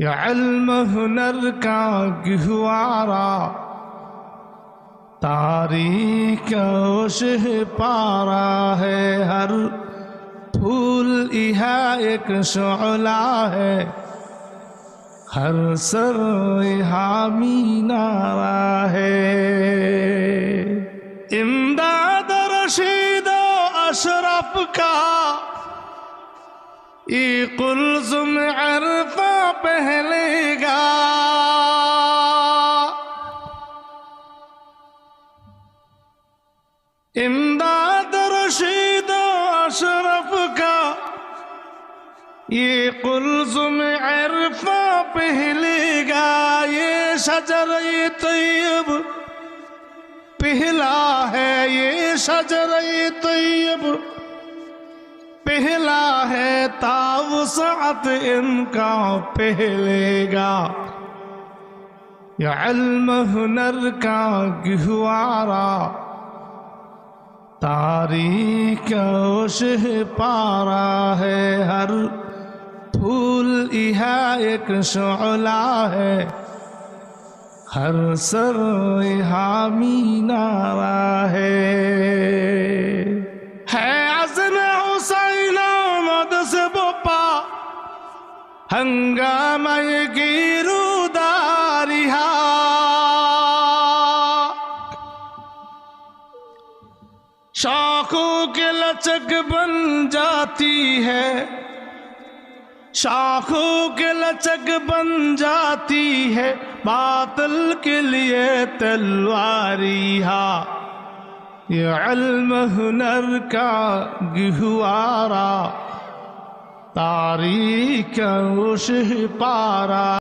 یہ علم ہنر کا گہوارا تاریخ اوشہ پارا ہے، ہر پھول یہاں ایک شعلہ ہے۔ ہر سر یہاں مینارہ ہے۔ امداد رشید و اشرف کا، ای قلزم امداد رشید و اشرف کا، یہ قلزم عرفہ پہلے گا، یہ شجر طیب، پہلا ہے یہ شجر طیب، پہلا ہے تاوسعت ان کا پہلے گا۔ یہ علم ہنر کا گہوارا تاریخ اوشہ پارا ہے، ہر پھول یہاں ایک شعلہ ہے۔ ہر سر یہاں مینارہ ہے۔ ہے عزم حسین آمد سے بپا، ہنگامہ گیرو شاخوں کے لچک بن جاتی ہے۔ شاخوں کے لچک بن جاتی ہے۔ باطل کے لیے تلواری ہا۔ یہ علم ہنر کا گہوارا تاریخ اوشہ پارا